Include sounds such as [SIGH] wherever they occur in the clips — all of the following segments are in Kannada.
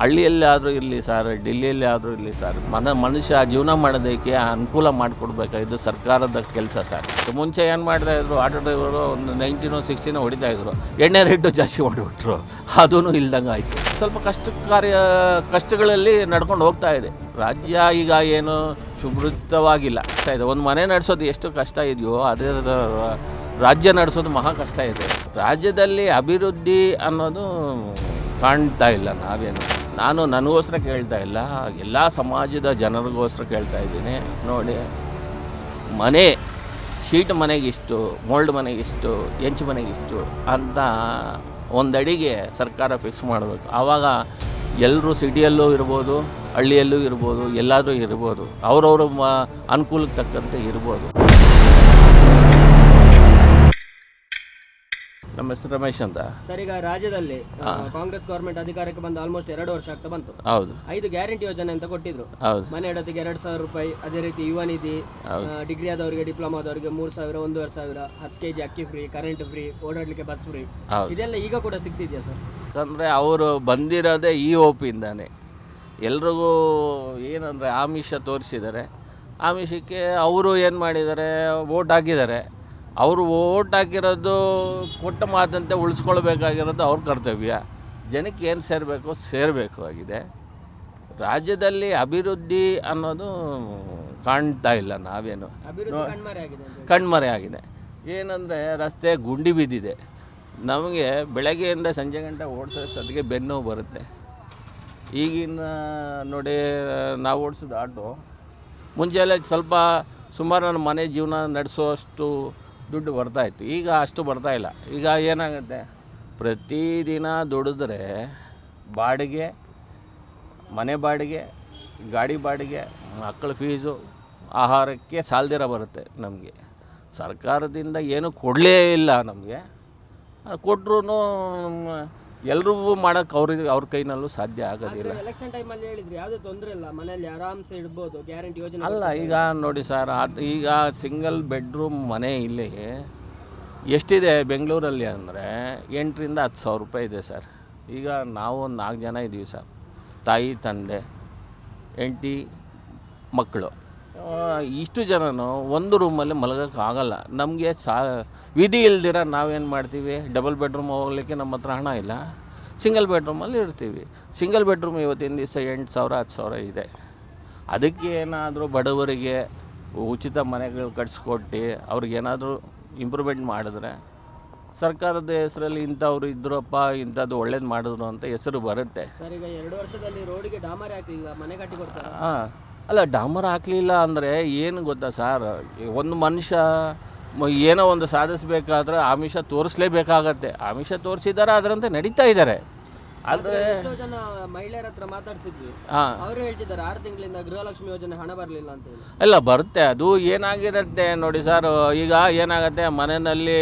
ಹಳ್ಳಿಯಲ್ಲಿ ಆದರೂ ಇರಲಿ ಸರ್ ಡೆಲ್ಲಿಯಲ್ಲಿ ಆದರೂ ಇರಲಿ ಸರ್, ಮನ, ಮನುಷ್ಯ ಜೀವನ ಮಾಡೋದಕ್ಕೆ ಅನುಕೂಲ ಮಾಡಿಕೊಡ್ಬೇಕಾಗಿದ್ದು ಸರ್ಕಾರದ ಕೆಲಸ ಸರ್. ಮುಂಚೆ ಏನು ಮಾಡ್ತಾ ಇದ್ರು, ಆಟೋ ಡ್ರೈವರು ಒಂದು ನೈನ್ಟೀನೋ, ಸಿಕ್ಸ್ಟೀನೋ ಹೊಡಿತಾ ಇದ್ರು, ಎಣ್ಣೆ ರೇಟು ಜಾಸ್ತಿ ಮಾಡಿಬಿಟ್ರು ಅದೂ ಇಲ್ದಂಗೆ ಆಯಿತು. ಸ್ವಲ್ಪ ಕಷ್ಟ ಕಾರ್ಯ, ಕಷ್ಟಗಳಲ್ಲಿ ನಡ್ಕೊಂಡು ಹೋಗ್ತಾ ಇದೆ. ರಾಜ್ಯ ಈಗ ಏನು ಸುಭೃತವಾಗಿಲ್ಲ. ಕಷ್ಟ ಇದೆ. ಒಂದು ಮನೆ ನಡೆಸೋದು ಎಷ್ಟು ಕಷ್ಟ ಇದೆಯೋ, ಅದೇ ರಾಜ್ಯ ನಡೆಸೋದು ಮಹಾ ಕಷ್ಟ ಇದೆ. ರಾಜ್ಯದಲ್ಲಿ ಅಭಿವೃದ್ಧಿ ಅನ್ನೋದು ಕಾಣ್ತಾ ಇಲ್ಲ ನಾವೇನು. ನಾನು ನನಗೋಸ್ಕರ ಕೇಳ್ತಾ ಇಲ್ಲ, ಎಲ್ಲ ಸಮಾಜದ ಜನರಿಗೋಸ್ಕರ ಕೇಳ್ತಾ ಇದ್ದೀನಿ. ನೋಡಿ, ಮನೆ, ಶೀಟ್ ಮನೆಗಿಷ್ಟು ಮೋಲ್ಡ್ ಮನೆಗಿಷ್ಟು ಹೆಂಚು ಮನೆಗಿಷ್ಟು ಅಂತ ಒಂದಡಿಗೆ ಸರ್ಕಾರ ಫಿಕ್ಸ್ ಮಾಡಬೇಕು. ಆವಾಗ ಎಲ್ಲರೂ ಸಿಟಿಯಲ್ಲೂ ಇರ್ಬೋದು, ಹಳ್ಳಿಯಲ್ಲೂ ಇರ್ಬೋದು, ಎಲ್ಲಾದರೂ ಇರ್ಬೋದು, ಅವರವ್ರ ಅನುಕೂಲಕ್ಕೆ ತಕ್ಕಂತೆ ಇರ್ಬೋದು. ನಮ್ಮ ಹೆಸರು ರಮೇಶ್ ಅಂತ. ಸರ್ ಈಗ ರಾಜ್ಯದಲ್ಲಿ ಆ, ಕಾಂಗ್ರೆಸ್ ಗೌರ್ಮೆಂಟ್ ಅಧಿಕಾರಕ್ಕೆ ಬಂದು ಆಲ್ಮೋಸ್ಟ್ ಎರಡು ವರ್ಷ ಆಗ್ತಾ ಬಂತು. ಹೌದು. ಐದು ಗ್ಯಾರಂಟಿ ಯೋಜನೆ ಅಂತ ಕೊಟ್ಟಿದ್ರು. ಹೌದು. ಮನೆ ಇಡೋದಕ್ಕೆ ಎರಡು ಸಾವಿರ ರೂಪಾಯಿ ಅದೇ ರೀತಿ ಯುವ ನಿಧಿ ಡಿಗ್ರಿ ಆದವರಿಗೆ ಡಿಪ್ಲೊಮಾ ಆದವರಿಗೆ ಮೂರು ಸಾವಿರ ಒಂದೂವರೆ ಸಾವಿರ ಹತ್ತು ಕೆ ಜಿ ಅಕ್ಕಿ ಫ್ರೀ ಕರೆಂಟ್ ಫ್ರೀ ಓಡಾಡ್ಲಿಕ್ಕೆ ಬಸ್ ಫ್ರೀ ಹೌದು. ಇದೆಲ್ಲ ಈಗ ಕೂಡ ಸಿಗ್ತಿದ್ಯಾ ಸರ್? ಯಾಕಂದರೆ ಅವರು ಬಂದಿರೋದೇ ಈ ಪಿಯಿಂದಾನೆ ಎಲ್ರಿಗೂ ಏನಂದರೆ ಆಮಿಷ ತೋರಿಸಿದ್ದಾರೆ. ಆಮಿಷಕ್ಕೆ ಅವರು ಏನು ಮಾಡಿದ್ದಾರೆ ವೋಟ್ ಹಾಕಿದ್ದಾರೆ. ಅವರು ಓಟ್ ಹಾಕಿರೋದು ಕೊಟ್ಟ ಮಾತಂತೆ ಉಳಿಸ್ಕೊಳ್ಬೇಕಾಗಿರೋದು ಅವ್ರ ಕರ್ತವ್ಯ. ಜನಕ್ಕೆ ಏನು ಸೇರಬೇಕು? ಸೇರಬೇಕು ಆಗಿದೆ. ರಾಜ್ಯದಲ್ಲಿ ಅಭಿವೃದ್ಧಿ ಅನ್ನೋದು ಕಾಣ್ತಾ ಇಲ್ಲ ನಾವೇನು. ಕಣ್ಮರೆ ಆಗಿದೆ ಏನಂದರೆ ರಸ್ತೆ ಗುಂಡಿ ಬಿದ್ದಿದೆ. ನಮಗೆ ಬೆಳಗ್ಗೆಯಿಂದ ಸಂಜೆ ಗಂಟೆ ಓಡಿಸೋಷ್ಟೊತ್ತಿಗೆ ಬೆನ್ನು ಬರುತ್ತೆ. ಈಗಿನ ನೋಡಿ ನಾವು ಓಡಿಸೋದು ಆಟೋ. ಮುಂಚೆ ಎಲ್ಲ ಸ್ವಲ್ಪ ಸುಮಾರು ನನ್ನ ಮನೆ ಜೀವನ ನಡೆಸೋಷ್ಟು ದುಡ್ಡು ಬರ್ತಾಯಿತ್ತು ಈಗ ಅಷ್ಟು ಬರ್ತಾ ಇಲ್ಲ. ಈಗ ಏನಾಗುತ್ತೆ? ಪ್ರತಿದಿನ ದುಡಿದ್ರೆ ಬಾಡಿಗೆ, ಮನೆ ಬಾಡಿಗೆ, ಗಾಡಿ ಬಾಡಿಗೆ, ಮಕ್ಕಳ ಫೀಸು, ಆಹಾರಕ್ಕೆ ಸಾಲ್ದಿರ ಬರುತ್ತೆ ನಮಗೆ. ಸರ್ಕಾರದಿಂದ ಏನೂ ಕೊಡಲೇ ಇಲ್ಲ ನಮಗೆ. ಕೊಟ್ಟರು ಎಲ್ರಿಗೂ ಮಾಡೋಕೆ ಅವ್ರಿಗೆ ಅವ್ರ ಕೈನಲ್ಲೂ ಸಾಧ್ಯ ಆಗೋದಿಲ್ಲ. ಎಲೆಕ್ಷನ್ ಟೈಮಲ್ಲಿ ಹೇಳಿದ್ರಿ ಯಾವುದೇ ತೊಂದರೆ ಇಲ್ಲ ಮನೆಯಲ್ಲಿ ಆರಾಮ್ಸೆ ಇಡ್ಬೋದು ಗ್ಯಾರಂಟಿ ಯೋಜನೆ ಅಲ್ಲ ಈಗ ನೋಡಿ ಸರ್ ಅದು ಈಗ ಸಿಂಗಲ್ ಬೆಡ್ರೂಮ್ ಮನೆ ಇಲ್ಲಿ ಎಷ್ಟಿದೆ ಬೆಂಗಳೂರಲ್ಲಿ ಅಂದರೆ ಎಂಟರಿಂದ ಹತ್ತು ಸಾವಿರ ರೂಪಾಯಿ ಇದೆ ಸರ್. ಈಗ ನಾವು ಒಂದು ನಾಲ್ಕು ಜನ ಇದ್ದೀವಿ ಸರ್ ತಾಯಿ ತಂದೆ ಎಂಟಿ ಮಕ್ಕಳು. ಇಷ್ಟು ಜನನು ಒಂದು ರೂಮಲ್ಲಿ ಮಲಗೋಕ್ಕೆ ಆಗಲ್ಲ ನಮಗೆ ಸಾ ವಿಧಿ ಇಲ್ದಿರ ನಾವೇನು ಮಾಡ್ತೀವಿ? ಡಬಲ್ ಬೆಡ್ರೂಮ್ ಹೋಗ್ಲಿಕ್ಕೆ ನಮ್ಮ ಹತ್ರ ಹಣ ಇಲ್ಲ. ಸಿಂಗಲ್ ಬೆಡ್ರೂಮಲ್ಲಿ ಇರ್ತೀವಿ. ಸಿಂಗಲ್ ಬೆಡ್ರೂಮ್ ಇವತ್ತಿನ ದಿವಸ ಎಂಟು ಸಾವಿರ ಹತ್ತು ಸಾವಿರ ಇದೆ. ಅದಕ್ಕೆ ಏನಾದರೂ ಬಡವರಿಗೆ ಉಚಿತ ಮನೆಗಳು ಕಟ್ಸ್ಕೊಟ್ಟು ಅವ್ರಿಗೇನಾದರೂ ಇಂಪ್ರೂವ್ಮೆಂಟ್ ಮಾಡಿದ್ರೆ ಸರ್ಕಾರದ ಹೆಸರಲ್ಲಿ ಇಂಥವ್ರು ಇದ್ರಪ್ಪ ಇಂಥದ್ದು ಒಳ್ಳೇದು ಮಾಡಿದ್ರು ಅಂತ ಹೆಸರು ಬರುತ್ತೆ. ಸರ್ ಈಗ ಎರಡು ವರ್ಷದಲ್ಲಿ ರೋಡಿಗೆ ಡಾಮರಿ ಹಾಕ್ಲಿಲ್ಲ ಮನೆ ಕಟ್ಟಿ ಕೊಡ್ತಾರೆ. ಹಾಂ ಅಲ್ಲ ಡಾಮರ್ ಹಾಕಲಿಲ್ಲ ಅಂದರೆ ಏನು ಗೊತ್ತಾ ಸರ್? ಒಂದು ಮನುಷ್ಯ ಏನೋ ಒಂದು ಸಾಧಿಸಬೇಕಾದ್ರೆ ಆಮಿಷ ತೋರಿಸ್ಲೇಬೇಕಾಗತ್ತೆ. ಆಮಿಷ ತೋರಿಸಿದ್ದಾರೆ ಅದರಂತೆ ನಡೀತಾ ಇದ್ದಾರೆ. ಆದರೆ ಜನ ಮಹಿಳೆಯರ ಹತ್ರ ಮಾತಾಡ್ಸಿದ್ವಿ. ಹಾಂ. ಅವರು ಹೇಳ್ತಿದ್ದಾರೆ ಆರು ತಿಂಗಳಿಂದ ಗೃಹಲಕ್ಷ್ಮಿ ಯೋಜನೆ ಹಣ ಬರಲಿಲ್ಲ ಅಂತ ಹೇಳಿ. ಎಲ್ಲ ಬರುತ್ತೆ. ಅದು ಏನಾಗಿರುತ್ತೆ ನೋಡಿ ಸರ್ ಈಗ ಏನಾಗುತ್ತೆ ಮನೆಯಲ್ಲಿ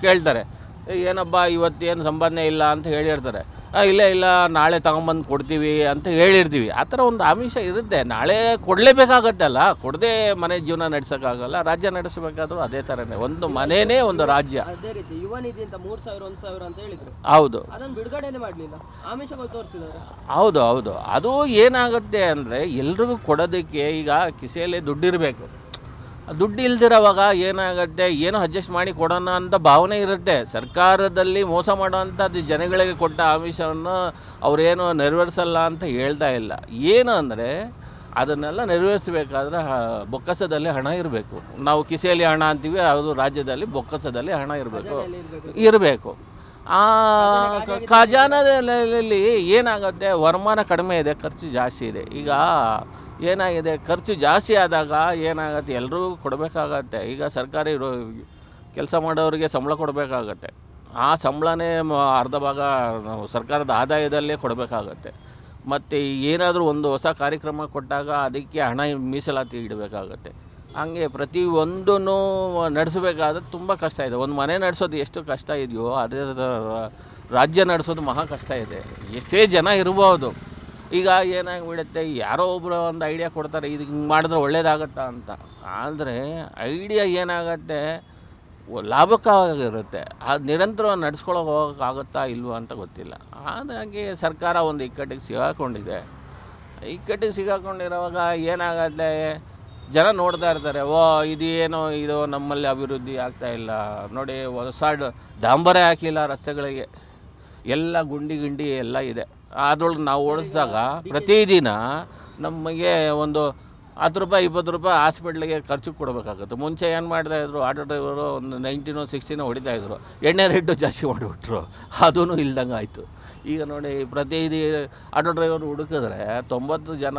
ಕೇಳ್ತಾರೆ "ಏ, ಏನಪ್ಪ ಇವತ್ತೇನು ಸಂಬಂಧ ಇಲ್ಲ ಅಂತ ಹೇಳಿರ್ತಾರೆ. "ಆ, ಇಲ್ಲ ಇಲ್ಲ ನಾಳೆ ತಗೊಂಬಂದು ಕೊಡ್ತೀವಿ ಅಂತ ಹೇಳಿರ್ತೀವಿ. ಆ ಥರ ಒಂದು ಆಮಿಷ ಇರುತ್ತೆ. ನಾಳೆ ಕೊಡಲೇಬೇಕಾಗತ್ತೆ ಅಲ್ಲ ಕೊಡದೆ ಮನೆ ಜೀವನ ನಡೆಸೋಕ್ಕಾಗಲ್ಲ. ರಾಜ್ಯ ನಡೆಸಬೇಕಾದ್ರೂ ಅದೇ ಥರನೇ. ಒಂದು ಮನೆಯೇ ಒಂದು ರಾಜ್ಯ. ಅದೇ ರೀತಿ ಯುವ ನಿಧಿ ಅಂತ ಮೂರ್ ಸಾವಿರ ಒಂದ್ ಸಾವಿರ ಅಂತ ಹೇಳಿದ್ರು. ಹೌದು. ಅದನ್ನು ಬಿಡುಗಡೆನೆ ಮಾಡ್ಲಿಲ್ಲ. ಆಮಿಷಗಳು ತೋರಿಸಿದ್ದಾರೆ. ಹೌದು ಹೌದು. ಅದು ಏನಾಗುತ್ತೆ ಅಂದರೆ ಎಲ್ರಿಗೂ ಕೊಡೋದಕ್ಕೆ ಈಗ ಕಿಸೆಯಲ್ಲಿ ದುಡ್ಡಿರಬೇಕು. ದುಡ್ಡು ಇಲ್ದಿರೋವಾಗ ಏನಾಗುತ್ತೆ ಏನು ಅಡ್ಜಸ್ಟ್ ಮಾಡಿ ಕೊಡೋಣ ಅಂತ ಭಾವನೆ ಇರುತ್ತೆ. ಸರ್ಕಾರದಲ್ಲಿ ಮೋಸ ಮಾಡೋವಂಥದ್ದು ಜನಗಳಿಗೆ ಕೊಟ್ಟ ಆಮಿಷವನ್ನು ಅವರೇನು ನೆರವೇರಿಸಲ್ಲ ಅಂತ ಹೇಳ್ತಾ ಇಲ್ಲ. ಏನು ಅಂದರೆ ಅದನ್ನೆಲ್ಲ ನೆರವೇರಿಸಬೇಕಾದ್ರೆ ಬೊಕ್ಕಸದಲ್ಲಿ ಹಣ ಇರಬೇಕು. ನಾವು ಕಿಸೆಯಲ್ಲಿ ಹಣ ಅಂತೀವಿ ಅದು ರಾಜ್ಯದಲ್ಲಿ ಬೊಕ್ಕಸದಲ್ಲಿ ಹಣ ಇರಬೇಕು. ಇರಬೇಕು. ಆ ಖಜಾನದಲ್ಲಿ ಏನಾಗುತ್ತೆ ವರಮಾನ ಕಡಿಮೆ ಇದೆ ಖರ್ಚು ಜಾಸ್ತಿ ಇದೆ. ಈಗ ಏನಾಗಿದೆ? ಖರ್ಚು ಜಾಸ್ತಿ ಆದಾಗ ಏನಾಗುತ್ತೆ? ಎಲ್ಲರೂ ಕೊಡಬೇಕಾಗತ್ತೆ. ಈಗ ಸರ್ಕಾರಿ ಕೆಲಸ ಮಾಡೋರಿಗೆ ಸಂಬಳ ಕೊಡಬೇಕಾಗತ್ತೆ. ಆ ಸಂಬಳನೇ ಅರ್ಧ ಭಾಗ ಸರ್ಕಾರದ ಆದಾಯದಲ್ಲೇ ಕೊಡಬೇಕಾಗತ್ತೆ. ಮತ್ತು ಏನಾದರೂ ಒಂದು ಹೊಸ ಕಾರ್ಯಕ್ರಮ ಕೊಟ್ಟಾಗ ಅದಕ್ಕೆ ಹಣ ಮೀಸಲಾತಿ ಇಡಬೇಕಾಗತ್ತೆ. ಹಂಗೆ ಪ್ರತಿ ಒಂದೂ ನಡೆಸಬೇಕಾದ್ರೆ ತುಂಬ ಕಷ್ಟ ಇದೆ. ಒಂದು ಮನೆ ನಡೆಸೋದು ಎಷ್ಟು ಕಷ್ಟ ಇದೆಯೋ, ಅದೇ ರಾಜ್ಯ ನಡೆಸೋದು ಮಹಾ ಕಷ್ಟ ಇದೆ. ಎಷ್ಟೇ ಜನ ಇರ್ಬೋದು. ಈಗ ಏನಾಗ್ಬಿಡುತ್ತೆ, ಯಾರೋ ಒಬ್ಬರು ಒಂದು ಐಡಿಯಾ ಕೊಡ್ತಾರೆ, ಇದು ಹಿಂಗೆ ಮಾಡಿದ್ರೆ ಒಳ್ಳೇದಾಗತ್ತಾ ಅಂತ. ಆದರೆ ಐಡಿಯಾ ಏನಾಗತ್ತೆ, ಲಾಭಕ್ಕಾಗಿರುತ್ತೆ. ಅದು ನಿರಂತರ ನಡ್ಸ್ಕೊಳಕ್ಕೆ ಹೋಗೋಕ್ಕಾಗುತ್ತಾ ಇಲ್ವೋ ಅಂತ ಗೊತ್ತಿಲ್ಲ. ಹಾಗಾಗಿ ಸರ್ಕಾರ ಒಂದು ಇಕ್ಕಟ್ಟಿಗೆ ಸಿಗಾಕೊಂಡಿದೆ. ಇಕ್ಕಟ್ಟಿಗೆ ಸಿಗಾಕೊಂಡಿರೋವಾಗ ಏನಾಗತ್ತೆ, ಜನ ನೋಡ್ತಾ ಇರ್ತಾರೆ, ಓ ಇದು ಏನೋ ಇದು ನಮ್ಮಲ್ಲಿ ಅಭಿವೃದ್ಧಿ ಆಗ್ತಾಯಿಲ್ಲ ನೋಡಿ ಹೊಸ ಡಾಂಬರೇ ಹಾಕಿಲ್ಲ ರಸ್ತೆಗಳಿಗೆ. ಎಲ್ಲ ಗುಂಡಿ ಗಿಂಡಿ ಎಲ್ಲ ಇದೆ. ಅದ್ರೊಳಗೆ ನಾವು ಓಡಿಸಿದಾಗ ಪ್ರತಿದಿನ ನಮಗೆ ಒಂದು ಹತ್ತು ರೂಪಾಯಿ, ಇಪ್ಪತ್ತು ರೂಪಾಯಿ ಹಾಸ್ಪಿಟ್ಲಿಗೆ ಖರ್ಚು ಕೊಡಬೇಕಾಗುತ್ತೆ. ಮುಂಚೆ ಏನು ಮಾಡ್ತಾ ಇದ್ರು, ಆಟೋ ಡ್ರೈವರು ಒಂದು ನೈನ್ಟೀನೋ, ಸಿಕ್ಸ್ಟಿನೋ ಹೊಡಿತಾ ಇದ್ರು. ಎಣ್ಣೆ ರೇಟು ಜಾಸ್ತಿ ಮಾಡಿಬಿಟ್ರು. ಅದೂ ಇಲ್ದಂಗೆ ಆಯಿತು. ಈಗ ನೋಡಿ ಪ್ರತಿ ಆಟೋ ಡ್ರೈವರ್ ಹುಡುಕಿದ್ರೆ ತೊಂಬತ್ತು ಜನ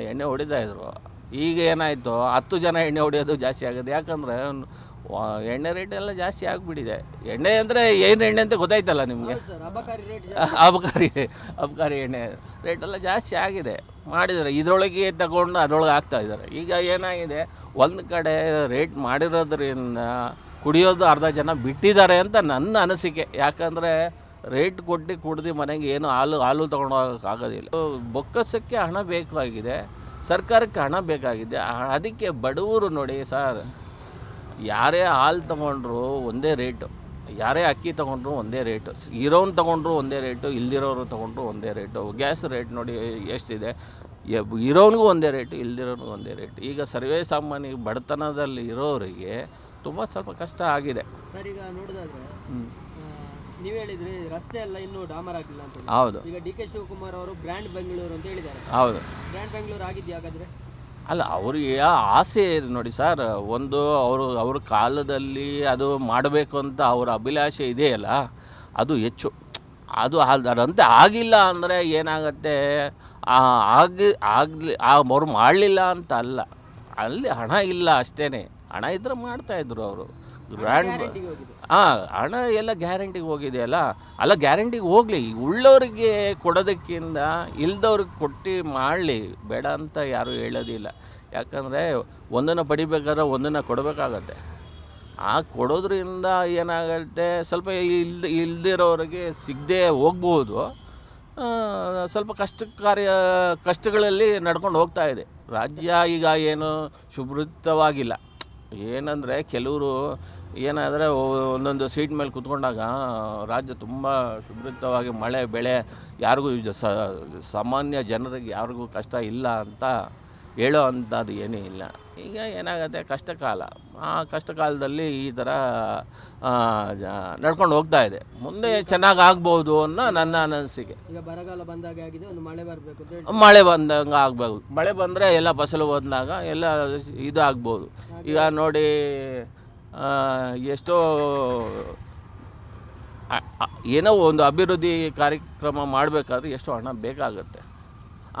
ಎಣ್ಣೆ ಹೊಡಿತಾ ಇದ್ರು. ಈಗ ಏನಾಯಿತು, ಹತ್ತು ಜನ ಎಣ್ಣೆ ಹೊಡೆಯೋದು ಜಾಸ್ತಿ ಆಗುತ್ತೆ. ಯಾಕಂದರೆ ಎಣ್ಣೆ ರೇಟ್ ಎಲ್ಲ ಜಾಸ್ತಿ ಆಗಿಬಿಟ್ಟಿದೆ. ಎಣ್ಣೆ ಅಂದರೆ ಏನು ಎಣ್ಣೆ ಅಂತ ಗೊತ್ತಾಯ್ತಲ್ಲ ನಿಮಗೆ? ಅಬಕಾರಿ ರೇಟ್ [LAUGHS] ಅಬಕಾರಿ ಅಬಕಾರಿ ಎಣ್ಣೆ ರೇಟೆಲ್ಲ ಜಾಸ್ತಿ ಆಗಿದೆ. ಮಾಡಿದ್ದಾರೆ. ಇದರೊಳಗೆ ತಗೊಂಡು ಅದರೊಳಗೆ ಆಗ್ತಾ ಇದ್ದಾರೆ. ಈಗ ಏನಾಗಿದೆ? ಒಂದು ಕಡೆ ರೇಟ್ ಮಾಡಿರೋದ್ರಿಂದ ಕುಡಿಯೋದು ಅರ್ಧ ಜನ ಬಿಟ್ಟಿದ್ದಾರೆ ಅಂತ ನನ್ನ ಅನಿಸಿಕೆ. ಯಾಕಂದರೆ ರೇಟ್ ಕೊಟ್ಟು ಕುಡ್ದು ಮನೆಗೆ ಏನು ಹಾಲು ಹಾಲು ತೊಗೊಂಡೋಗೋಕ್ಕಾಗೋದಿಲ್ಲ ಬೊಕ್ಕಸಕ್ಕೆ ಹಣ ಬೇಕಾಗಿದೆ. ಸರ್ಕಾರಕ್ಕೆ ಹಣ ಬೇಕಾಗಿದೆ. ಅದಕ್ಕೆ ಬಡವರು ನೋಡಿ ಸರ್ ಯಾರೇ ಹಾಲು ತೊಗೊಂಡ್ರು ಒಂದೇ ರೇಟು. ಯಾರೇ ಅಕ್ಕಿ ತೊಗೊಂಡ್ರು ಒಂದೇ ರೇಟು. ಇರೋನು ತೊಗೊಂಡ್ರು ಒಂದೇ ರೇಟು ಇಲ್ದಿರೋರು ತೊಗೊಂಡ್ರು ಒಂದೇ ರೇಟು. ಗ್ಯಾಸ್ ರೇಟ್ ನೋಡಿ ಎಷ್ಟಿದೆ. ಇರೋನಿಗೂ ಒಂದೇ ರೇಟು ಇಲ್ದಿರೋನಿಗೂ ಒಂದೇ ರೇಟು. ಈಗ ಸರ್ವೇ ಸಾಮಾನ್ಯ ಬಡತನದಲ್ಲಿ ಇರೋರಿಗೆ ತುಂಬ ಸ್ವಲ್ಪ ಕಷ್ಟ ಆಗಿದೆ. ಸರ್ ಈಗ ನೋಡಿದಾದ್ರೆ ನೀವು ಹೇಳಿದ್ರಿ ರಸ್ತೆ ಎಲ್ಲ ಇನ್ನೂ ಡಾಮರ್ ಆಗಿಲ್ಲ ಅಂತ ಹೌದು. ಈಗ ಡಿ ಕೆ ಶಿವಕುಮಾರ್ ಅವರು ಬ್ರ್ಯಾಂಡ್ ಬೆಂಗಳೂರು ಅಂತ ಹೇಳಿದ್ದಾರೆ. ಹೌದು. ಬ್ರ್ಯಾಂಡ್ ಬೆಂಗಳೂರು ಆಗಿದ್ಯಾ ಹಾಗಾದ್ರೆ? ಅಲ್ಲ ಅವ್ರಿಗೆ ಆಸೆ ಇದೆ ನೋಡಿ ಸರ್. ಒಂದು ಅವರು ಅವ್ರ ಕಾಲದಲ್ಲಿ ಅದು ಮಾಡಬೇಕು ಅಂತ ಅವರ ಅಭಿಲಾಷೆ ಇದೆಯಲ್ಲ ಅದು ಹೆಚ್ಚು. ಅದು ಅದರಂತೆ ಆಗಿಲ್ಲ ಅಂದರೆ ಏನಾಗುತ್ತೆ? ಆಗಿ ಆಗಲಿ ಅವ್ರು ಮಾಡಲಿಲ್ಲ ಅಂತ ಅಲ್ಲ. ಅಲ್ಲಿ ಹಣ ಇಲ್ಲ ಅಷ್ಟೇ ಹಣ ಇದ್ದರೆ ಮಾಡ್ತಾಯಿದ್ರು ಅವರು. ಗ್ರ್ಯಾಂಡ್ ಹಾಂ ಹಣ ಎಲ್ಲ ಗ್ಯಾರಂಟಿಗೆ ಹೋಗಿದೆಯಲ್ಲ ಅಲ್ಲ? ಗ್ಯಾರಂಟಿಗೆ ಹೋಗಲಿ. ಉಳ್ಳವರಿಗೆ ಕೊಡೋದಕ್ಕಿಂತ ಇಲ್ದವ್ರಿಗೆ ಕೊಟ್ಟು ಮಾಡಲಿ. ಬೇಡ ಅಂತ ಯಾರೂ ಹೇಳೋದಿಲ್ಲ. ಯಾಕಂದರೆ ಒಂದನ್ನು ಪಡಿಬೇಕಾದ್ರೆ ಒಂದನ್ನು ಕೊಡಬೇಕಾಗತ್ತೆ. ಆ ಕೊಡೋದ್ರಿಂದ ಏನಾಗುತ್ತೆ? ಸ್ವಲ್ಪ ಇಲ್ದ, ಇಲ್ದಿರೋರಿಗೆ ಸಿಗದೆ ಹೋಗ್ಬೋದು. ಸ್ವಲ್ಪ ಕಷ್ಟ ಕಾರ್ಯ, ಕಷ್ಟಗಳಲ್ಲಿ ನಡ್ಕೊಂಡು ಹೋಗ್ತಾ ಇದೆ. ರಾಜ್ಯ ಈಗ ಏನು ಶುಭ್ರತವಾಗಿಲ್ಲ. ಏನಂದರೆ ಕೆಲವರು ಏನಾದರೆ ಒಂದೊಂದು ಸೀಟ್ ಮೇಲೆ ಕುತ್ಕೊಂಡಾಗ ರಾಜ್ಯ ತುಂಬ ಶುಭ್ರಿತವಾಗಿ ಮಳೆ ಬೆಳೆ ಯಾರಿಗೂ ಸಾಮಾನ್ಯ ಜನರಿಗೆ ಯಾರಿಗೂ ಕಷ್ಟ ಇಲ್ಲ ಅಂತ ಹೇಳೋ ಅಂಥದ್ದು ಏನೂ ಇಲ್ಲ. ಈಗ ಏನಾಗುತ್ತೆ? ಕಷ್ಟ ಕಾಲ ಆ ಕಷ್ಟ ಕಾಲದಲ್ಲಿ ಈ ಥರ ನಡ್ಕೊಂಡು ಹೋಗ್ತಾ ಇದೆ. ಮುಂದೆ ಚೆನ್ನಾಗಿ ಆಗ್ಬೋದು ಅನ್ನೋ ನನ್ನ ಅನಿಸಿಕೆ. ಈಗ ಬರಗಾಲ ಬಂದಾಗ ಆಗಿದೆ. ಒಂದು ಮಳೆ ಬರಬೇಕು ಮಳೆ ಬಂದಂಗೆ ಆಗ್ಬೋದು ಮಳೆ ಬಂದರೆ ಎಲ್ಲ ಫಸಲು ಬಂದಾಗ ಎಲ್ಲ ಇದು ಆಗ್ಬೋದು. ಈಗ ನೋಡಿ ಎಷ್ಟೋ ಏನೋ ಒಂದು ಅಭಿವೃದ್ಧಿ ಕಾರ್ಯಕ್ರಮ ಮಾಡಬೇಕಾದ್ರೆ ಎಷ್ಟು ಹಣ ಬೇಕಾಗುತ್ತೆ.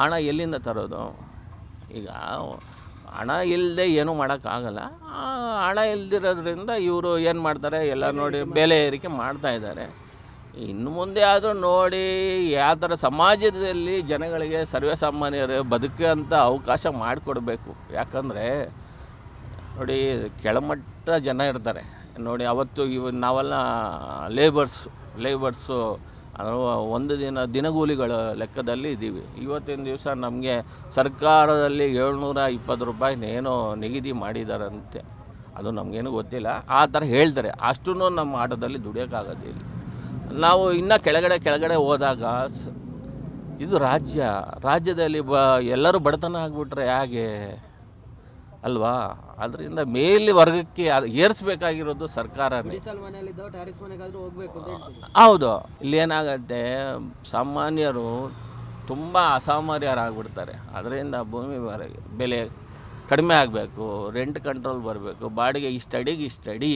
ಹಣ ಎಲ್ಲಿಂದ ತರೋದು? ಈಗ ಹಣ ಇಲ್ಲದೆ ಏನೂ ಮಾಡೋಕ್ಕಾಗಲ್ಲ. ಹಣ ಇಲ್ದಿರೋದ್ರಿಂದ ಇವರು ಏನು ಮಾಡ್ತಾರೆ? ಎಲ್ಲ ನೋಡಿ ಬೆಲೆ ಏರಿಕೆ ಮಾಡ್ತಾ ಇದ್ದಾರೆ. ಇನ್ನು ಮುಂದೆ ಆದರೂ ನೋಡಿ ಯಾವ ಥರ ಸಮಾಜದಲ್ಲಿ ಜನಗಳಿಗೆ ಸರ್ವೇ ಸಾಮಾನ್ಯರು ಬದುಕಂಥ ಅವಕಾಶ ಮಾಡಿಕೊಡ್ಬೇಕು. ಯಾಕಂದರೆ ನೋಡಿ, ಕೆಳಮಟ್ಟ ಜನ ಇರ್ತಾರೆ. ನೋಡಿ, ಅವತ್ತು ಇವ ನಾವೆಲ್ಲ ಲೇಬರ್ಸ್ ಲೇಬರ್ಸು ಒಂದು ದಿನ ದಿನಗೂಲಿಗಳ ಲೆಕ್ಕದಲ್ಲಿ ಇದ್ದೀವಿ. ಇವತ್ತಿನ ದಿವಸ ನಮಗೆ ಸರ್ಕಾರದಲ್ಲಿ ಏಳ್ನೂರ ಇಪ್ಪತ್ತು ರೂಪಾಯಿನೇನೋ ನಿಗದಿ ಮಾಡಿದಾರಂತೆ. ಅದು ನಮಗೇನು ಗೊತ್ತಿಲ್ಲ. ಆ ಥರ ಹೇಳ್ತಾರೆ. ಅಷ್ಟೂ ನಮ್ಮ ಆಟೋದಲ್ಲಿ ದುಡಿಯೋಕ್ಕಾಗೋದಿಲ್ಲ ನಾವು ಇನ್ನೂ ಕೆಳಗಡೆ ಕೆಳಗಡೆ ಹೋದಾಗ ಇದು ರಾಜ್ಯ, ರಾಜ್ಯದಲ್ಲಿ ಬ ಎಲ್ಲರೂ ಬಡತನ ಆಗಿಬಿಟ್ರೆ ಹೇಗೆ? ಅಲ್ವಾ? ಅದರಿಂದ ಮೇಲಿ ವರ್ಗಕ್ಕೆ ಏರಿಸಬೇಕಾಗಿರೋದು ಸರ್ಕಾರನೇ. ಹೌದು. ಇಲ್ಲಿ ಏನಾಗತ್ತೆ ಸಾಮಾನ್ಯರು ತುಂಬ ಅಸಾಮಾನ್ಯರಾಗ್ಬಿಡ್ತಾರೆ. ಅದರಿಂದ ಭೂಮಿ ಬೆಲೆ ಕಡಿಮೆ ಆಗಬೇಕು ರೆಂಟ್ ಕಂಟ್ರೋಲ್ ಬರಬೇಕು ಬಾಡಿಗೆ ಅಡಿಗೆ ಇಷ್ಟು ಅಡಿ.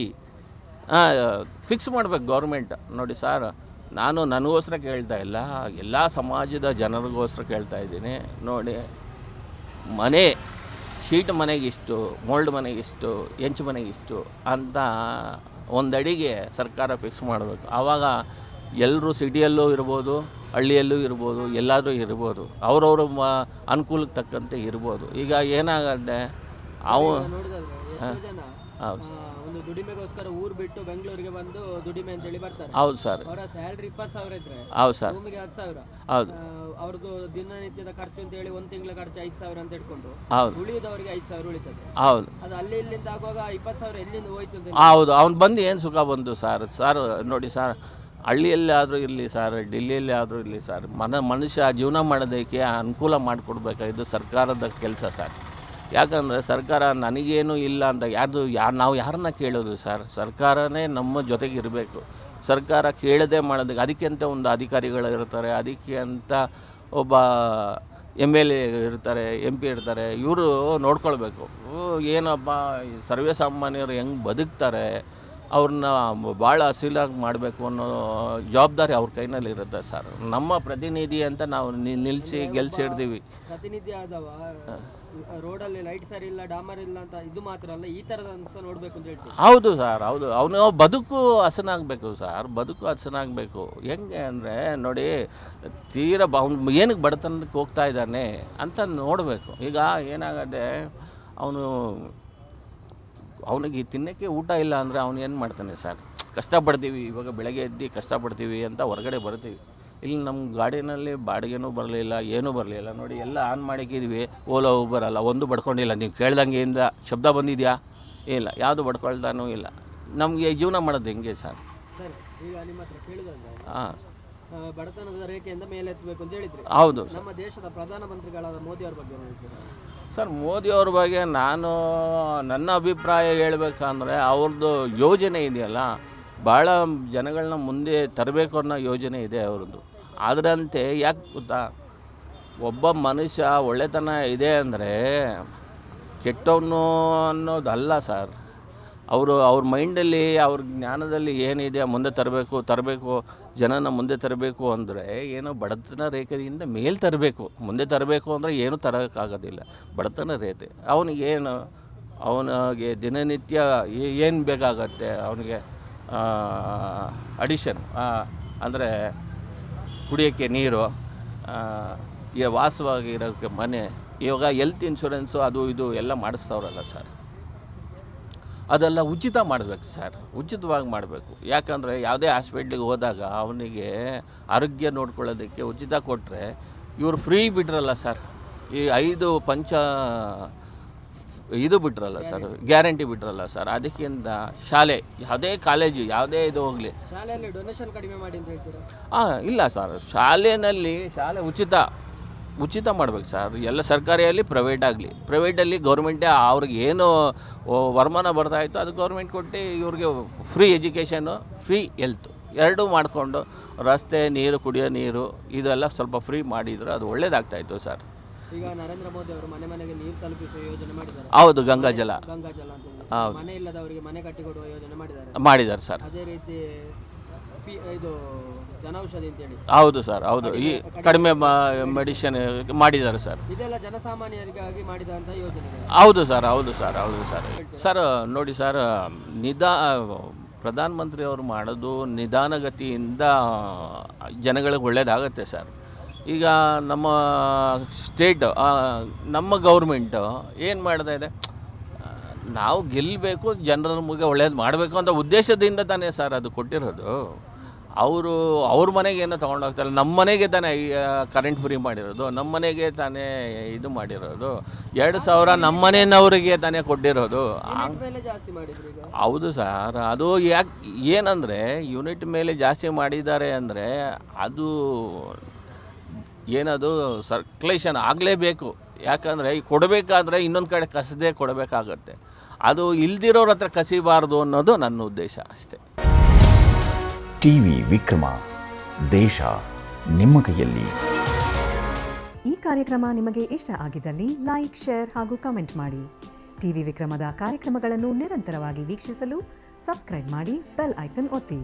ಫಿಕ್ಸ್ ಮಾಡಬೇಕು ಗೌರ್ಮೆಂಟ್ ನೋಡಿ ಸರ್ ನಾನು ನನಗೋಸ್ಕರ ಕೇಳ್ತಾ ಇಲ್ಲ ಎಲ್ಲ ಸಮಾಜದ ಜನರಿಗೋಸ್ಕರ ಕೇಳ್ತಾ ಇದ್ದೀನಿ. ನೋಡಿ ಮನೆ ಶೀಟ್ ಮನೆಗಿಷ್ಟು ಮೋಲ್ಡ್ ಮನೆಗಿಷ್ಟು ಹೆಂಚು ಮನೆಗಿಷ್ಟು ಅಂತ ಒಂದು ಅಡಿಗೆ ಸರ್ಕಾರ ಫಿಕ್ಸ್ ಮಾಡಬೇಕು. ಆವಾಗ ಎಲ್ಲರೂ ಸಿಟಿಯಲ್ಲೂ ಇರ್ಬೋದು ಹಳ್ಳಿಯಲ್ಲೂ ಇರ್ಬೋದು ಎಲ್ಲಾದರೂ ಇರ್ಬೋದು ಅವ್ರವ್ರ ಮ ಅನುಕೂಲಕ್ಕೆ ತಕ್ಕಂತೆ ಇರ್ಬೋದು. ಈಗ ಏನಾಗತ್ತೆ ಅವು ಹೌದು. ಒಂದು ದುಡಿಮೆಗೋಸ್ಕರ ಊರು ಬಿಟ್ಟು ಬೆಂಗಳೂರಿಗೆ ಬಂದು ದುಡಿಮೆ ಅಂತ ಹೇಳಿ ಬರ್ತಾರೆ. ಹೌದು ಸರ್. ಅವರ ಸ್ಯಾಲ್ರಿ ಇಪ್ಪತ್ತು ಸಾವಿರ ಇದ್ರೆ ಹೌದು ಸರ್. ರೂಮಿಗೆ ಹತ್ತು ಸಾವಿರ. ಹೌದು. ಅವ್ರದ್ದು ದಿನನಿತ್ಯದ ಖರ್ಚು ಅಂತ ಹೇಳಿ ಒಂದು ತಿಂಗಳ ಖರ್ಚು ಐದು ಸಾವಿರ ಅಂತ ಇಟ್ಕೊಂಡು ಹೌದು. ಉಳಿದವರಿಗೆ ಐದು ಸಾವಿರ ಉಳಿತದೆ. ಹೌದು. ಅದು ಅಲ್ಲಿ ಇಲ್ಲಿಂದ ಆಗುವಾಗ ಇಪ್ಪತ್ತು ಸಾವಿರ ಎಲ್ಲಿಂದ ಹೋಯ್ತು ಅಂತ ಹೌದು. ಅವ್ನು ಬಂದು ಏನು ಸುಖ ಬಂತು ಸರ್? ಸರ್ ನೋಡಿ ಸರ್ ಹಳ್ಳಿಯಲ್ಲಿ ಆದರೂ ಇರಲಿ ಸರ್ ಡೆಲ್ಲಿಯಲ್ಲಿ ಆದರೂ ಇರಲಿ ಸರ್ ಮನ ಮನುಷ್ಯ ಜೀವನ ಮಾಡೋದಕ್ಕೆ ಅನುಕೂಲ ಮಾಡಿಕೊಡ್ಬೇಕಾಗಿದ್ದು ಸರ್ಕಾರದ ಕೆಲಸ ಸರ್. ಯಾಕಂದರೆ ಸರ್ಕಾರ ನನಗೇನು ಇಲ್ಲ ಅಂತ ಯಾರ್ದು ಯಾರು ನಾವು ಯಾರನ್ನ ಕೇಳೋದು ಸರ್? ಸರ್ಕಾರನೇ ನಮ್ಮ ಜೊತೆಗೆ ಇರಬೇಕು. ಸರ್ಕಾರ ಕೇಳದೆ ಮಾಡೋದಕ್ಕೆ ಅದಕ್ಕೆ ಅಂತ ಒಂದು ಅಧಿಕಾರಿಗಳು ಇರ್ತಾರೆ ಅದಕ್ಕೆ ಅಂತ ಒಬ್ಬ ಎಂ ಎಲ್ ಎ ಇರ್ತಾರೆ ಎಂ ಪಿ ಇರ್ತಾರೆ ಇವರು ನೋಡ್ಕೊಳ್ಬೇಕು. ಏನಪ್ಪ ಸರ್ವೇ ಸಾಮಾನ್ಯರು ಹೆಂಗೆ ಬದುಕ್ತಾರೆ? ಅವ್ರನ್ನ ಭಾಳ ಅಸೀಲಾಗಿ ಮಾಡಬೇಕು ಅನ್ನೋ ಜವಾಬ್ದಾರಿ ಅವ್ರ ಕೈನಲ್ಲಿ ಇರುತ್ತೆ ಸರ್. ನಮ್ಮ ಪ್ರತಿನಿಧಿ ಅಂತ ನಾವು ನಿ- ನಿಲ್ಲಿಸಿ ಗೆಲ್ಸಿಡ್ತೀವಿ ಪ್ರತಿನಿಧಿ ಆದವ. ರೋಡಲ್ಲಿ ಲೈಟ್ ಸರಿ ಇಲ್ಲ, ಡಾಮರ್ ಇಲ್ಲ ಅಂತ ಇದು ಮಾತ್ರ ಅಲ್ಲ, ಈ ಥರದ ನೋಡ್ಬೇಕು ಅಂತ ಹೇಳ್ತೀವಿ. ಹೌದು ಸರ್ ಹೌದು. ಅವನು ಬದುಕು ಹಸನಾಗಬೇಕು ಸರ್ ಬದುಕು ಹಸನಾಗಬೇಕು. ಹೆಂಗೆ ಅಂದರೆ ನೋಡಿ, ತೀರ ಅವ್ನು ಏನಕ್ಕೆ ಬಡತನಕ್ಕೆ ಹೋಗ್ತಾ ಇದ್ದಾನೆ ಅಂತ ನೋಡಬೇಕು. ಈಗ ಏನಾಗದೆ ಅವನು, ಅವನಿಗೆ ತಿನ್ನೋಕ್ಕೆ ಊಟ ಇಲ್ಲ ಅಂದರೆ ಅವನು ಏನು ಮಾಡ್ತಾನೆ ಸರ್ ಕಷ್ಟಪಡ್ತೀವಿ, ಇವಾಗ ಬೆಳಗ್ಗೆ ಎದ್ದು ಕಷ್ಟಪಡ್ತೀವಿ ಅಂತ ಹೊರಗಡೆ ಬರ್ತೀವಿ ಇಲ್ಲಿ ನಮ್ಮ ಗಾಡಿನಲ್ಲಿ ಬಾಡಿಗೆನೂ ಬರಲಿಲ್ಲ ಏನೂ ಬರಲಿಲ್ಲ. ನೋಡಿ ಎಲ್ಲ ಆನ್ ಮಾಡಿಕ್ಕಿದ್ವಿ ಓಲೋ ಊಬರ್ ಅಲ್ಲ ಒಂದು ಬಡ್ಕೊಂಡಿಲ್ಲ. ನೀವು ಕೇಳ್ದಂಗೆಯಿಂದ ಶಬ್ದ ಬಂದಿದೆಯಾ? ಇಲ್ಲ ಯಾವುದು ಬಡ್ಕೊಳ್ತಾನೂ ಇಲ್ಲ. ನಮಗೆ ಜೀವನ ಮಾಡೋದು ಹೆಂಗೆ ಸರ್? ಸರಿ ಈಗ ನಿಮ್ಮ ಹತ್ರ ಕೇಳಿದಂಗೆ ಹಾಂ. ಆ, ಬಡತನದ ರೇಖೆಯಿಂದ ಮೇಲೆತ್ತಬೇಕು ಅಂತ ಹೇಳಿದ್ರಿ. ಹೌದು ನಮ್ಮ ದೇಶದ ಪ್ರಧಾನಮಂತ್ರಿಗಳಾದ ಮೋದಿ ಅವ್ರ ಸರ್ ಬಗ್ಗೆ ನಾನು ನನ್ನ ಅಭಿಪ್ರಾಯ ಹೇಳಬೇಕಂದ್ರೆ ಅವ್ರದ್ದು ಯೋಜನೆ ಇದೆಯಲ್ಲ ಭಾಳ ಜನಗಳನ್ನ ಮುಂದೆ ತರಬೇಕು ಅನ್ನೋ ಯೋಜನೆ ಇದೆ ಅವ್ರದ್ದು. ಅದರಂತೆ ಯಾಕೆ ಗೊತ್ತಾ? ಒಬ್ಬ ಮನುಷ್ಯ ಒಳ್ಳೆತನ ಇದೆ ಅಂದರೆ ಕೆಟ್ಟವನು ಅನ್ನೋದಲ್ಲ ಸರ್. ಅವರು ಅವ್ರ ಮೈಂಡಲ್ಲಿ ಅವ್ರ ಜ್ಞಾನದಲ್ಲಿ ಏನಿದೆ ಮುಂದೆ ತರಬೇಕು ತರಬೇಕು, ಜನನ ಮುಂದೆ ತರಬೇಕು ಅಂದರೆ ಏನೋ ಬಡತನ ರೇಖೆಯಿಂದ ಮೇಲೆ ತರಬೇಕು. ಮುಂದೆ ತರಬೇಕು ಅಂದರೆ ಏನೂ ತರೋಕ್ಕಾಗೋದಿಲ್ಲ. ಬಡತನ ರೇಖೆ. ಅವನಿಗೇನು ಅವನಿಗೆ ದಿನನಿತ್ಯ ಏನು ಬೇಕಾಗತ್ತೆ? ಅವನಿಗೆ ಅಡಿಷನ್ ಅಂದರೆ ಕುಡಿಯೋಕ್ಕೆ ನೀರು ಆ, ಈ ವಾಸವಾಗಿರೋಕ್ಕೆ ಮನೆ ಇವಾಗ ಹೆಲ್ತ್ ಇನ್ಶೂರೆನ್ಸು ಅದು ಇದು ಎಲ್ಲ ಮಾಡಿಸ್ತವ್ರಲ್ಲ ಸರ್ ಅದೆಲ್ಲ ಉಚಿತ ಮಾಡಬೇಕು ಸರ್ ಉಚಿತವಾಗಿ ಮಾಡಬೇಕು. ಯಾಕಂದರೆ ಯಾವುದೇ ಹಾಸ್ಪಿಟ್ಲಿಗೆ ಹೋದಾಗ ಅವನಿಗೆ ಆರೋಗ್ಯ ನೋಡ್ಕೊಳ್ಳೋದಕ್ಕೆ ಉಚಿತ ಕೊಟ್ಟರೆ ಇವರು ಫ್ರೀ ಬಿಟ್ರಲ್ಲ ಸರ್ ಈ ಐದು ಪಂಚ ಇದು ಬಿಟ್ರಲ್ಲ ಸರ್ ಗ್ಯಾರಂಟಿ ಬಿಟ್ರಲ್ಲ ಸರ್. ಅದಕ್ಕಿಂತ ಶಾಲೆ ಯಾವುದೇ ಕಾಲೇಜು ಯಾವುದೇ ಇದು ಹೋಗಲಿ. ಹಾಂ ಇಲ್ಲ ಸರ್. ಶಾಲೆಯಲ್ಲಿ ಶಾಲೆ ಉಚಿತ ಉಚಿತ ಮಾಡ್ಬೇಕು ಸರ್. ಎಲ್ಲ ಸರ್ಕಾರಿ ಆಗಲಿ. ಪ್ರೈವೇಟ್ ಆಗಲಿ ಪ್ರೈವೇಟಲ್ಲಿ ಗೌರ್ಮೆಂಟೇ ಅವ್ರಿಗೆ ಏನು ವರಮಾನ ಬರ್ತಾ ಇತ್ತು ಅದು ಗೌರ್ಮೆಂಟ್ ಕೊಟ್ಟು ಇವ್ರಿಗೆ ಫ್ರೀ ಎಜುಕೇಷನು ಫ್ರೀ ಹೆಲ್ತ್ ಎರಡೂ ಮಾಡಿಕೊಂಡು ರಸ್ತೆ ನೀರು ಕುಡಿಯೋ ನೀರು ಇದೆಲ್ಲ ಸ್ವಲ್ಪ ಫ್ರೀ ಮಾಡಿದ್ರು ಅದು ಒಳ್ಳೇದಾಗ್ತಾಯಿತ್ತು ಸರ್. ಈಗ ನರೇಂದ್ರ ಮೋದಿ ಅವರು ಮನೆ ಮನೆಗೆ ನೀರು ತಲುಪಿಸುವ ಯೋಜನೆ ಮಾಡಿದ್ದಾರೆ. ಹೌದು ಗಂಗಾಜಲ ಗಂಗಾಜಲ ಅಂತ ಹೇಳಿ. ಹೌದು. ಮನೆ ಇಲ್ಲದವರಿಗೆ ಮನೆ ಕಟ್ಟಿಕೊಡುವ ಯೋಜನೆ ಮಾಡಿದ್ದಾರೆ. ಮಾಡಿದ್ದಾರೆ ಸರ್. ಅದೇ ರೀತಿ ಪಿ ಇದು ಜನೌಷಧಿ ಅಂತೇಳಿ ಹೌದು ಸರ್ ಹೌದು. ಈ ಕಡಿಮೆ ಮೆಡಿಸಿನ್ ಮಾಡಿದ್ದಾರೆ ಸರ್. ಇದೆಲ್ಲ ಜನಸಾಮಾನ್ಯರಿಗಾಗಿ ಮಾಡಿದಂತ ಯೋಜನೆಗಳು ಹೌದು ಸರ್ ಹೌದು ಸರ್ ಹೌದು ಸರ್. ಸರ್ ನೋಡಿ ಸರ್ ನಿದಾ ಪ್ರಧಾನಮಂತ್ರಿ ಅವರು ಮಾಡೋದು ನಿಧಾನಗತಿಯಿಂದ ಜನಗಳಿಗೆ ಒಳ್ಳೇದಾಗತ್ತೆ ಸರ್. ಈಗ ನಮ್ಮ ಸ್ಟೇಟ್ ನಮ್ಮ ಗೌರ್ಮೆಂಟು ಏನು ಮಾಡ್ತಾ ಇದೆ? ನಾವು ಗೆಲ್ಲಬೇಕು ಜನರ ಮುಗಿ ಒಳ್ಳೇದು ಮಾಡಬೇಕು ಅಂತ ಉದ್ದೇಶದಿಂದ ತಾನೇ ಸರ್ ಅದು ಕೊಟ್ಟಿರೋದು. ಅವರು ಅವ್ರ ಮನೆಗೆ ಏನೋ ತೊಗೊಂಡೋಗ್ತಾರೆ ನಮ್ಮ ಮನೆಗೆ ತಾನೇ ಕರೆಂಟ್ ಫ್ರೀ ಮಾಡಿರೋದು. ನಮ್ಮ ಮನೆಗೆ ತಾನೇ ಇದು ಮಾಡಿರೋದು. ಎರಡು ಸಾವಿರ ನಮ್ಮ ಮನೆಯವರಿಗೆ ತಾನೇ ಕೊಟ್ಟಿರೋದು. ಹೌದು ಸರ್. ಅದು ಯಾಕೆ ಏನಂದರೆ ಯೂನಿಟ್ ಮೇಲೆ ಜಾಸ್ತಿ ಮಾಡಿದ್ದಾರೆ ಅಂದರೆ ಅದು ಏನದು ಸರ್ಕ್ಯುಲೇಷನ್ ಆಗಲೇಬೇಕು. ಯಾಕಂದರೆ ಈ ಕೊಡಬೇಕಾದ್ರೆ ಇನ್ನೊಂದು ಕಡೆ ಕಸದೇ ಕೊಡಬೇಕಾಗತ್ತೆ. ಅದು ಇಲ್ದಿರೋರ ಹತ್ರ ಕಸಿಬಾರ್ದು ಅನ್ನೋದು ನನ್ನ ಉದ್ದೇಶ ಅಷ್ಟೇ. ಟಿವಿ ವಿಕ್ರಮ ದೇಶ ನಿಮ್ಮ ಕೈಯಲ್ಲಿ. ಈ ಕಾರ್ಯಕ್ರಮ ನಿಮಗೆ ಇಷ್ಟ ಆಗಿದ್ದಲ್ಲಿ ಲೈಕ್ ಶೇರ್ ಹಾಗೂ ಕಮೆಂಟ್ ಮಾಡಿ. ಟಿವಿ ವಿಕ್ರಮದ ಕಾರ್ಯಕ್ರಮಗಳನ್ನು ನಿರಂತರವಾಗಿ ವೀಕ್ಷಿಸಲು ಸಬ್ಸ್ಕ್ರೈಬ್ ಮಾಡಿ ಬೆಲ್ ಐಕನ್ ಒತ್ತಿ.